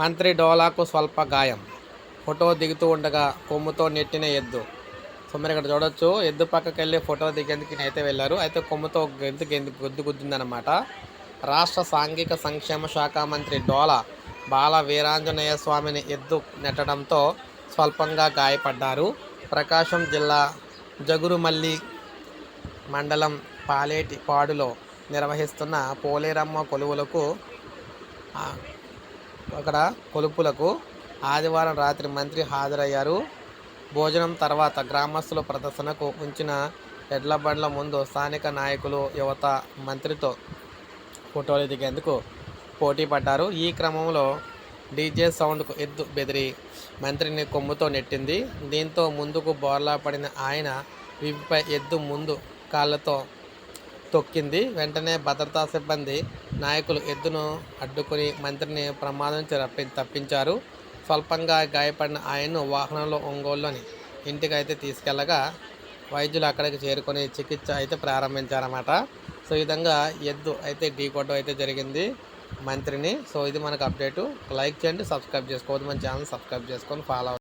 మంత్రి డోలాకు స్వల్ప గాయం. ఫోటో దిగుతూ ఉండగా కొమ్ముతో నెట్టిన ఎద్దు. సో మీరు ఇక్కడ చూడొచ్చు. ఎద్దు పక్కకి వెళ్ళి ఫోటో దిగేందుకు అయితే వెళ్ళారు. అయితే కొమ్ముతో గెంతు గెంతు గుద్దు గుద్దిందనమాట రాష్ట్ర సాంఘిక సంక్షేమ శాఖ మంత్రి డోలా బాల వీరాంజనేయ స్వామిని ఎద్దు నెట్టడంతో స్వల్పంగా గాయపడ్డారు. ప్రకాశం జిల్లా జగురుమల్లి మండలం పాలేటి పాడులో నిర్వహిస్తున్న పోలేరమ్మ కొలువులకు అక్కడ కొలుపులకు ఆదివారం రాత్రి మంత్రి హాజరయ్యారు. భోజనం తర్వాత గ్రామస్తుల ప్రదర్శనకు ఉంచిన ఎడ్ల బండ్ల ముందు స్థానిక నాయకులు యువత మంత్రితో ఫోటోలు దిగేందుకు పోటీ పడ్డారు. ఈ క్రమంలో డీజే సౌండ్కు ఎద్దు బెదిరి మంత్రిని కొమ్ముతో నెట్టింది. దీంతో ముందుకు బోర్లా పడిన ఆయన వివిపై ఎద్దు ముందు కాళ్ళతో తొక్కింది. వెంటనే భద్రతా సిబ్బంది నాయకులు ఎద్దును అడ్డుకుని మంత్రిని ప్రమాదం నుంచి రప్పి తప్పించారు. స్వల్పంగా గాయపడిన ఆయన్ను వాహనంలో ఒంగోలులోని ఇంటికి అయితే తీసుకెళ్ళగా వైద్యులు అక్కడికి చేరుకొని చికిత్స అయితే ప్రారంభించారన్నమాట. సో ఈ విధంగా ఎద్దు అయితే ఢీకొట్టడం అయితే జరిగింది మంత్రిని. సో ఇది మనకు అప్డేటు. లైక్ చేయండి సబ్స్క్రైబ్ చేసుకోవద్దు. మన ఛానల్ సబ్స్క్రైబ్ చేసుకొని ఫాలో